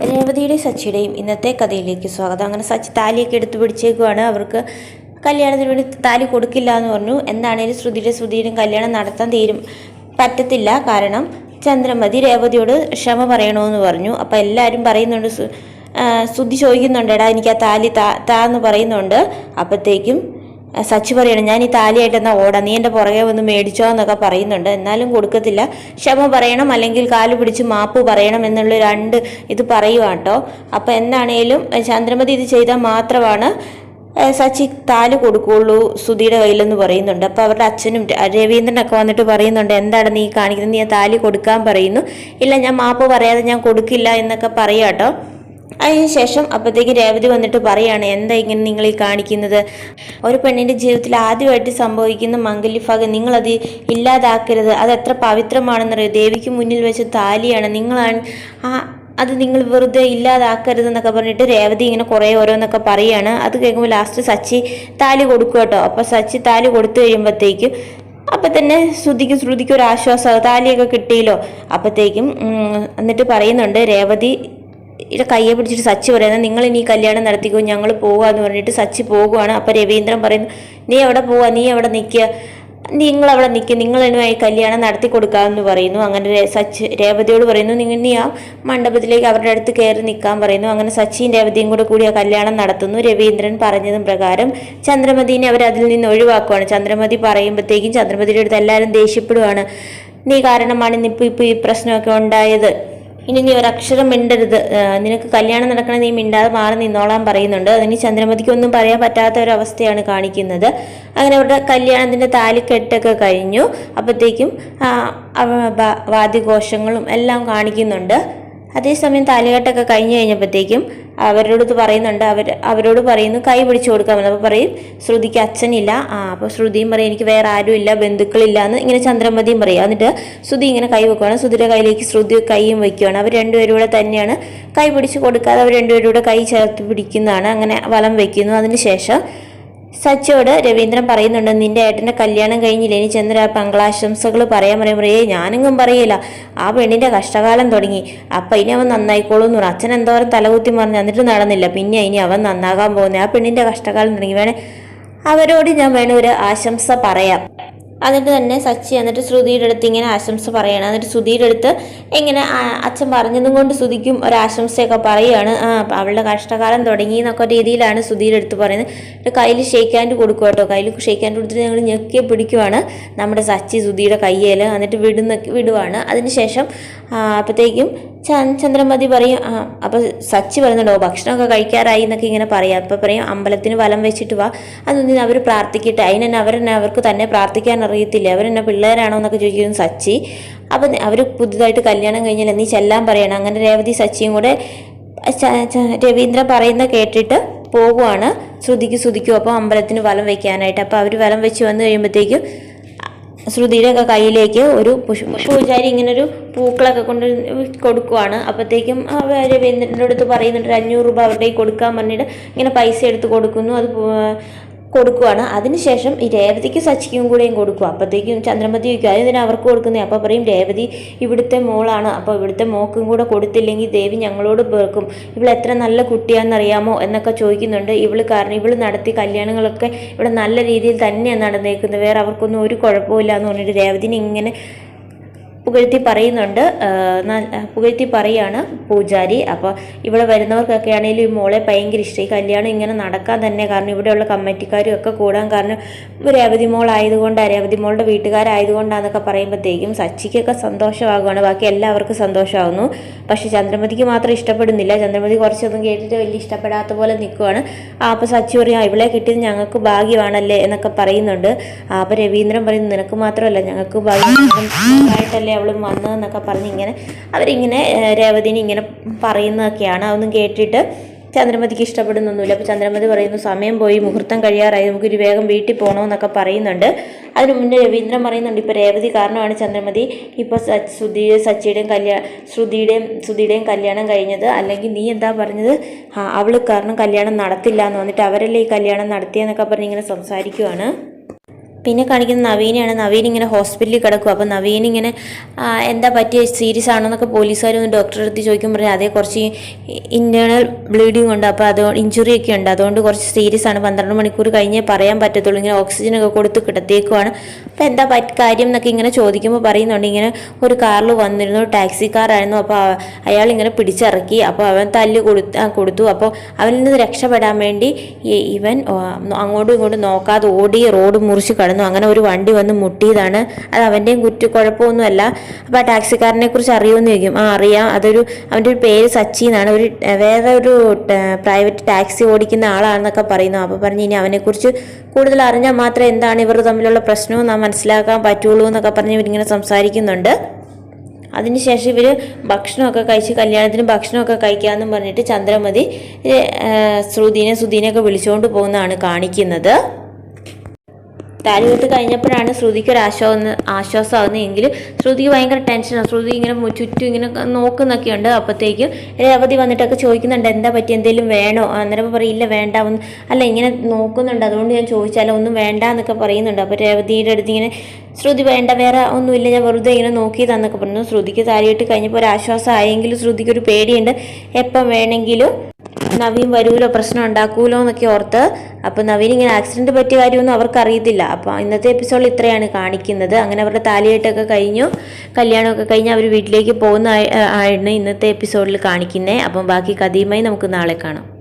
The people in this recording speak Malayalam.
രേവതിയുടെയും സച്ചിയുടെയും ഇന്നത്തെ കഥയിലേക്ക് സ്വാഗതം. അങ്ങനെ സച്ചി താലിയൊക്കെ എടുത്തു പിടിച്ചേക്കുവാണ്. അവർക്ക് കല്യാണത്തിന് വേണ്ടി താലി കൊടുക്കില്ല എന്ന് പറഞ്ഞു. എന്താണേലും ശ്രുതിയുടെ ശ്രുതിയുടെയും കല്യാണം നടത്താൻ തീരും പറ്റത്തില്ല. കാരണം ചന്ദ്രമതി രേവതിയോട് ക്ഷമ പറയണമെന്ന് പറഞ്ഞു. അപ്പോൾ എല്ലാവരും പറയുന്നുണ്ട് ശ്രുതി ചോദിക്കുന്നുണ്ട് എടാ എനിക്ക് ആ താലി താ താ എന്ന് പറയുന്നുണ്ട്. അപ്പോഴത്തേക്കും സച്ചി പറയണം ഞാൻ ഈ താലിയായിട്ട് എന്നാ ഓടാം? നീ എന്റെ പുറകെ വന്ന് മേടിച്ചോ എന്നൊക്കെ പറയുന്നുണ്ട്. എന്നാലും കൊടുക്കത്തില്ല. ക്ഷമ പറയണം അല്ലെങ്കിൽ കാൽ പിടിച്ച് മാപ്പ് പറയണം എന്നുള്ള രണ്ട് ഇത് പറയുക കേട്ടോ അപ്പോൾ എന്താണേലും ചന്ദ്രമതി ഇത് ചെയ്താൽ മാത്രമാണ് സച്ചി താൽ കൊടുക്കുള്ളൂ സുധിയുടെ കയ്യിലെന്ന് പറയുന്നുണ്ട്. അപ്പോൾ അവരുടെ അച്ഛനും രവീന്ദ്രനൊക്കെ വന്നിട്ട് പറയുന്നുണ്ട് എന്താണ് നീ കാണിക്കുന്നത്? നീ താലി കൊടുക്കാൻ പറയുന്നു. ഇല്ല ഞാൻ മാപ്പ് പറയാതെ ഞാൻ കൊടുക്കില്ല എന്നൊക്കെ പറയാം കേട്ടോ അതിനുശേഷം അപ്പോഴത്തേക്ക് രേവതി വന്നിട്ട് പറയാണ് എന്താ ഇങ്ങനെ നിങ്ങൾ ഈ കാണിക്കുന്നത്? ഒരു പെണ്ണിന്റെ ജീവിതത്തിൽ ആദ്യമായിട്ട് സംഭവിക്കുന്ന മംഗല്യഭാഗം നിങ്ങളത് ഇല്ലാതാക്കരുത്. അത് എത്ര പവിത്രമാണെന്നറിയോ? ദേവിക്ക് മുന്നിൽ വെച്ച താലിയാണ്. നിങ്ങളാണ് ആ അത് നിങ്ങൾ വെറുതെ ഇല്ലാതാക്കരുത് എന്നൊക്കെ പറഞ്ഞിട്ട് രേവതി ഇങ്ങനെ കുറേ ഓരോന്നൊക്കെ പറയാണ്. അത് കേൾക്കുമ്പോൾ ലാസ്റ്റ് സച്ചി താലി കൊടുക്കും കേട്ടോ. അപ്പോൾ സച്ചി താലി കൊടുത്തു കഴിയുമ്പോഴത്തേക്കും അപ്പം തന്നെ ശ്രുതിക്ക് ശ്രുതിക്ക് ഒരു ആശ്വാസം താലിയൊക്കെ കിട്ടിയല്ലോ. അപ്പോഴത്തേക്കും എന്നിട്ട് പറയുന്നുണ്ട് രേവതി ഇവിടെ കയ്യെ പിടിച്ചിട്ട് സച്ചി പറയുന്നത് നിങ്ങൾ ഇനി കല്യാണം നടത്തിക്കോ ഞങ്ങൾ പോവാന്ന് പറഞ്ഞിട്ട് സച്ചി പോകുവാണ്. അപ്പം രവീന്ദ്രൻ പറയുന്നു നീ എവിടെ പോവാ? നീ എവിടെ നിൽക്കുക നിങ്ങൾ അവിടെ നിൽക്കുക നിങ്ങൾ എന്നുമായി കല്യാണം നടത്തി കൊടുക്കാമെന്ന് പറയുന്നു. അങ്ങനെ സച്ച് രേവതിയോട് പറയുന്നു നിങ്ങൾ നീ ആ മണ്ഡപത്തിലേക്ക് അവരുടെ അടുത്ത് കയറി നിൽക്കാൻ പറയുന്നു. അങ്ങനെ സച്ചിയും രേവതിയും കൂടെ കൂടി ആ കല്യാണം നടത്തുന്നു. രവീന്ദ്രൻ പറഞ്ഞതും പ്രകാരം ചന്ദ്രമതിനെ അവർ അതിൽ നിന്ന് ഒഴിവാക്കുവാണ്. ചന്ദ്രമതി പറയുമ്പോഴത്തേക്കും ചന്ദ്രമതിയുടെ അടുത്ത് എല്ലാവരും ദേഷ്യപ്പെടുവാണ്. നീ കാരണമാണ് ഇന്നിപ്പോൾ ഇപ്പോൾ ഈ പ്രശ്നമൊക്കെ ഉണ്ടായത്? ഇനി നീ ഒരക്ഷരം മിണ്ടരുത്. നിനക്ക് കല്യാണം നടക്കണ നീ മിണ്ടാതെ മാറി നിന്നോളാൻ പറയുന്നുണ്ട്. അതിന് ചന്ദ്രമതിക്ക് ഒന്നും പറയാൻ പറ്റാത്ത ഒരു അവസ്ഥയാണ് കാണിക്കുന്നത്. അങ്ങനെ അവരുടെ കല്യാണത്തിന്റെ താലിക്കെട്ടൊക്കെ കഴിഞ്ഞു. അപ്പോഴത്തേക്കും വാദ്യഘോഷങ്ങളും എല്ലാം കാണിക്കുന്നുണ്ട്. അതേസമയം താലികെട്ടൊക്കെ കഴിഞ്ഞു കഴിഞ്ഞപ്പോഴത്തേക്കും അവരോട് ഇത് പറയുന്നുണ്ട്. അവർ അവരോട് പറയുന്നു കൈ പിടിച്ചു കൊടുക്കാമെന്ന് അപ്പോൾ പറയും ശ്രുതിക്ക് അച്ഛനില്ല. ആ അപ്പോൾ ശ്രുതിയും പറയും എനിക്ക് വേറെ ആരും ഇല്ല ബന്ധുക്കളില്ല എന്ന് ഇങ്ങനെ ചന്ദ്രമതിയും പറയും. എന്നിട്ട് ശ്രുതി ഇങ്ങനെ കൈ വെക്കുവാണ്. ശ്രുതിയുടെ കയ്യിലേക്ക് ശ്രുതി കൈയും വയ്ക്കുകയാണ് അവർ രണ്ടുപേരും കൂടെ തന്നെയാണ് കൈ പിടിച്ചു കൊടുക്കാതെ അവർ രണ്ടുപേരും കൂടെ കൈ ചേർത്ത് പിടിക്കുന്നതാണ്. അങ്ങനെ വലം വയ്ക്കുന്നു. അതിന് ശേഷം സച്ചിയോട് രവീന്ദ്രൻ പറയുന്നുണ്ട് നിന്റെ ഏട്ടന്റെ കല്യാണം കഴിഞ്ഞില്ല? ഇനി ചെന്നൊരു ആ മംഗളാശംസകൾ പറയാൻ പറയും. പറയേ ഞാനെങ്ങും പറയില്ല. ആ പെണ്ണിന്റെ കഷ്ടകാലം തുടങ്ങി. അപ്പം ഇനി അവൻ നന്നായിക്കോളൂ എന്ന് പറഞ്ഞു അച്ഛൻ എന്തോരം തലകുത്തി മറിഞ്ഞ് എന്നിട്ട് നടന്നില്ല. പിന്നെ ഇനി അവൻ നന്നാകാൻ പോകുന്നത് ആ പെണ്ണിന്റെ കഷ്ടകാലം തുടങ്ങി. വേണേ അവരോട് ഞാൻ വേണേ ഒരു ആശംസ പറയാം. എന്നിട്ട് തന്നെ സച്ചി എന്നിട്ട് ശ്രുതിയുടെ അടുത്ത് ഇങ്ങനെ ആശംസ പറയണം. എന്നിട്ട് ശ്രുതിയുടെ അടുത്ത് ഇങ്ങനെ അച്ഛൻ പറഞ്ഞതും കൊണ്ട് ശ്രുതിക്കും ഒരു ആശംസയൊക്കെ പറയുകയാണ് അവളുടെ കഷ്ടകാലം തുടങ്ങി എന്നൊക്കെ രീതിയിലാണ് ശ്രുതിയുടെ അടുത്ത് പറയുന്നത്. കയ്യിൽ ഹാൻഡ് കൊടുക്കും കേട്ടോ. കയ്യിൽ ഹാൻഡ് കൊടുത്തിട്ട് ഞങ്ങൾ ഞെക്കി പിടിക്കുവാണ് നമ്മുടെ സച്ചി ശ്രുതിയുടെ കയ്യിൽ എന്നിട്ട് വിടുന്ന വിടുവാണ്. അതിനുശേഷം ശേഷം അപ്പോഴത്തേക്കും ചന്ദ്രമതി പറയും ആ അപ്പോൾ സച്ചി പറയുന്നുണ്ടോ ഭക്ഷണമൊക്കെ കഴിക്കാറായി എന്നൊക്കെ ഇങ്ങനെ പറയാം. അപ്പോൾ പറയും അമ്പലത്തിന് വലം വെച്ചിട്ട് വാ. അതൊന്നും അവർ പ്രാർത്ഥിക്കട്ടെ. അതിനെന്നെ അവരെന്നെ അവർക്ക് തന്നെ പ്രാർത്ഥിക്കാൻ അറിയത്തില്ല? അവരെന്നെ പിള്ളേരാണോ എന്നൊക്കെ ചോദിക്കുന്നു സച്ചി. അപ്പം അവർ പുതുതായിട്ട് കല്യാണം കഴിഞ്ഞാൽ നീ ചെല്ലാൻ പറയണം. അങ്ങനെ രേവതി സച്ചിയും കൂടെ രവീന്ദ്രൻ പറയുന്ന കേട്ടിട്ട് പോകുവാണ് ശ്രുതിക്ക് ശ്രുതിക്കും അപ്പോൾ അമ്പലത്തിന് വലം വെക്കാനായിട്ട്. അപ്പോൾ അവർ വലം വെച്ച് വന്നു കഴിയുമ്പോഴത്തേക്കും ശ്രുതിയുടെ കയ്യിലേക്ക് ഒരു പൂജാരി ഇങ്ങനെ ഒരു പൂക്കളൊക്കെ കൊണ്ട് കൊടുക്കുവാണ്. അപ്പോഴത്തേക്കും രവീന്ദ്രന്റെ അടുത്ത് പറയുന്നുണ്ട് ഒരു അഞ്ഞൂറ് രൂപ അവരുടെ കൊടുക്കാൻ പറഞ്ഞിട്ട് ഇങ്ങനെ പൈസ എടുത്ത് കൊടുക്കുന്നു. അത് കൊടുക്കുവാണ്. അതിനുശേഷം ഈ രേവതിക്ക് സച്ചിക്കും കൂടെയും കൊടുക്കും. അപ്പോഴത്തേക്കും ചന്ദ്രമതി ചോദിക്കും അതിന് അവർക്ക് കൊടുക്കുന്നത് അപ്പോൾ പറയും രേവതി ഇവിടുത്തെ മോളാണ്. അപ്പോൾ ഇവിടുത്തെ മോക്കും കൂടെ കൊടുത്തില്ലെങ്കിൽ ദേവി ഞങ്ങളോട് പേർക്കും ഇവൾ എത്ര നല്ല കുട്ടിയാണെന്നറിയാമോ? എന്നൊക്കെ ചോദിക്കുന്നുണ്ട്. ഇവൾ കാരണം ഇവൾ നടത്തിയ കല്യാണങ്ങളൊക്കെ ഇവിടെ നല്ല രീതിയിൽ തന്നെയാണ് നടന്നേക്കുന്നത്. വേറെ അവർക്കൊന്നും ഒരു കുഴപ്പമില്ല എന്ന് പറഞ്ഞിട്ട് രേവതിനെ ഇങ്ങനെ പുകഴ്ത്തി പറയുന്നുണ്ട്. പുകഴ്ത്തി പറയാണ് പൂജാരി. അപ്പോൾ ഇവിടെ വരുന്നവർക്കൊക്കെ ആണെങ്കിലും ഈ മോളെ ഭയങ്കര ഇഷ്ടം. ഈ കല്യാണം ഇങ്ങനെ നടക്കാൻ തന്നെ കാരണം ഇവിടെയുള്ള കമ്മിറ്റിക്കാരും ഒക്കെ കൂടാൻ കാരണം രേവതി മോളായതുകൊണ്ട് രേവതി മോളുടെ വീട്ടുകാരായതുകൊണ്ടാന്നൊക്കെ പറയുമ്പോഴത്തേക്കും സച്ചിക്കൊക്കെ സന്തോഷമാകുകയാണ് ബാക്കി എല്ലാവർക്കും സന്തോഷമാകുന്നു പക്ഷെ ചന്ദ്രമതിക്ക് മാത്രം ഇഷ്ടപ്പെടുന്നില്ല. ചന്ദ്രമതി കുറച്ചൊന്നും കേട്ടിട്ട് വലിയ ഇഷ്ടപ്പെടാത്ത പോലെ നിൽക്കുവാണ് അപ്പോൾ സച്ചി പറയും "ആ, ഇവളെ കിട്ടിയത് ഞങ്ങൾക്ക് ഭാഗ്യമാണല്ലേ എന്നൊക്കെ പറയുന്നുണ്ട്. അപ്പോൾ രവീന്ദ്രൻ പറയുന്നു നിനക്ക് മാത്രമല്ല ഞങ്ങൾക്ക് ഭാഗ്യമായിട്ടല്ലേ അവളും വന്നതെന്നൊക്കെ പറഞ്ഞ് ഇങ്ങനെ അവരിങ്ങനെ രേവതിനെ ഇങ്ങനെ പറയുന്നതൊക്കെയാണ്. അതൊന്നും കേട്ടിട്ട് ചന്ദ്രമതിക്ക് ഇഷ്ടപ്പെടുന്നൊന്നുമില്ല. അപ്പോൾ ചന്ദ്രമതി പറയുന്നു സമയം പോയി മുഹൂർത്തം കഴിയാറായി നമുക്കൊരു വേഗം വീട്ടിൽ പോകണമെന്നൊക്കെ പറയുന്നുണ്ട്. അതിന് മുന്നേ രവീന്ദ്രൻ പറയുന്നുണ്ട് ഇപ്പോൾ രേവതി കാരണമാണ് ചന്ദ്രമതി ഇപ്പോൾ സുധീ സച്ചിയുടെയും കല്യാണം ശ്രുതിയുടെയും ശ്രുതിയുടെയും കല്യാണം കഴിഞ്ഞത്. അല്ലെങ്കിൽ നീ എന്താ പറഞ്ഞത്? അവൾ കാരണം കല്യാണം നടത്തില്ല എന്ന് വന്നിട്ട് അവരല്ലേ ഈ കല്യാണം നടത്തിയെന്നൊക്കെ പറഞ്ഞ് ഇങ്ങനെ സംസാരിക്കുവാണ്. പിന്നെ കാണിക്കുന്ന നവീനെയാണ്. നവീൻ ഇങ്ങനെ ഹോസ്പിറ്റലിൽ കിടക്കും. അപ്പോൾ നവീൻ ഇങ്ങനെ എന്താ പറ്റിയ സീരിയസ് ആണോ എന്നൊക്കെ പോലീസുകാർ ഒന്ന് ഡോക്ടറെ അടുത്ത് ചോദിക്കുമ്പോൾ പറയും അതേ കുറച്ച് ഇന്റേർണൽ ബ്ലീഡിങ് ഉണ്ട്. അപ്പോൾ അത് ഇഞ്ചുറി ഒക്കെ ഉണ്ട്. അതുകൊണ്ട് കുറച്ച് സീരിയസ് ആണ്. പന്ത്രണ്ട് മണിക്കൂർ കഴിഞ്ഞേ പറയാൻ പറ്റത്തുള്ളൂ. ഇങ്ങനെ ഓക്സിജൻ ഒക്കെ കൊടുത്ത് കിടത്തേക്കുവാണ് അപ്പോൾ എന്താ പറ്റ കാര്യം എന്നൊക്കെ ഇങ്ങനെ ചോദിക്കുമ്പോൾ പറയുന്നുണ്ട്. ഇങ്ങനെ ഒരു കാറിൽ വന്നിരുന്നു. ടാക്സി കാറായിരുന്നു അപ്പോൾ അയാൾ ഇങ്ങനെ പിടിച്ചിറക്കി. അപ്പോൾ അവൻ തല്ല് കൊടുത്ത് കൊടുത്തു. അപ്പോൾ അവനിൽ നിന്ന് രക്ഷപ്പെടാൻ വേണ്ടി ഇവൻ അങ്ങോട്ടും ഇങ്ങോട്ടും നോക്കാതെ ഓടി റോഡ് മുറിച്ച് കടന്നു. അങ്ങനെ ഒരു വണ്ടി വന്ന് മുട്ടിയതാണ്. അത് അവന്റെയും കുറ്റ കുഴപ്പമൊന്നുമല്ല. അപ്പോൾ ആ ടാക്സിക്കാരനെ കുറിച്ച് അറിയുമെന്ന് ചോദിക്കും. ആ അറിയാം. അതൊരു അവന്റെ ഒരു പേര് സച്ചി എന്നാണ്. ഒരു വേറെ ഒരു പ്രൈവറ്റ് ടാക്സി ഓടിക്കുന്ന ആളാണെന്നൊക്കെ പറയുന്നു. അപ്പോൾ പറഞ്ഞു ഇനി അവനെക്കുറിച്ച് കൂടുതൽ അറിഞ്ഞാൽ മാത്രമേ എന്താണ് ഇവർ തമ്മിലുള്ള പ്രശ്നവും നാം മനസ്സിലാക്കാൻ പറ്റുള്ളൂ എന്നൊക്കെ പറഞ്ഞ് ഇവരിങ്ങനെ സംസാരിക്കുന്നുണ്ട്. അതിനുശേഷം ഇവർ ഭക്ഷണമൊക്കെ കഴിച്ച് കല്യാണത്തിന് ഭക്ഷണമൊക്കെ കഴിക്കാമെന്നും പറഞ്ഞിട്ട് ചന്ദ്രമതി ശ്രുതിനെ സുധീനെയൊക്കെ വിളിച്ചുകൊണ്ട് പോകുന്നതാണ് കാണിക്കുന്നത്. താലി കെട്ട് കഴിഞ്ഞപ്പോഴാണ് ശ്രുതിക്ക് ഒരു ആശ്വാസം ആശ്വാസമാകുന്നതെങ്കിൽ ശ്രുതിക്ക് ഭയങ്കര ടെൻഷനാണ് ശ്രുതി ഇങ്ങനെ ചുറ്റും ഇങ്ങനെ നോക്കുന്നൊക്കെ ഉണ്ട്. അപ്പോഴത്തേക്കും രേവതി വന്നിട്ടൊക്കെ ചോദിക്കുന്നുണ്ട്. എന്താ പറ്റി? എന്തെങ്കിലും വേണോ? അന്നേരം പറയില്ല വേണ്ട ഒന്ന് അല്ല ഇങ്ങനെ നോക്കുന്നുണ്ട്. അതുകൊണ്ട് ഞാൻ ചോദിച്ചാലോ ഒന്നും വേണ്ട എന്നൊക്കെ പറയുന്നുണ്ട്. അപ്പോൾ രേവതിയുടെ അടുത്ത് ഇങ്ങനെ ശ്രുതി വേണ്ട വേറെ ഒന്നുമില്ല. ഞാൻ വെറുതെ ഇങ്ങനെ നോക്കിയതാന്നൊക്കെ പറഞ്ഞു. ശ്രുതിക്ക് താലിയിട്ട് കഴിഞ്ഞപ്പോൾ ഒരു ആശ്വാസം ആയെങ്കിലും ശ്രുതിക്ക് ഒരു പേടിയുണ്ട്. എപ്പം വേണമെങ്കിലും നവീൻ വരൂലോ? പ്രശ്നം ഉണ്ടാക്കൂലോ എന്നൊക്കെ ഓർത്ത് അപ്പോൾ നവീൻ ഇങ്ങനെ ആക്സിഡന്റ് പറ്റിയ കാര്യമൊന്നും അവർക്ക് അറിയത്തില്ല അപ്പോൾ ഇന്നത്തെ എപ്പിസോഡിൽ ഇത്രയാണ് കാണിക്കുന്നത്. അങ്ങനെ അവരുടെ താലിയായിട്ടൊക്കെ കഴിഞ്ഞു. കല്യാണമൊക്കെ കഴിഞ്ഞ് അവർ വീട്ടിലേക്ക് പോകുന്ന ആയിരുന്നു ഇന്നത്തെ എപ്പിസോഡിൽ കാണിക്കുന്നത് അപ്പം ബാക്കി കഥയുമായി നമുക്ക് നാളെ കാണാം.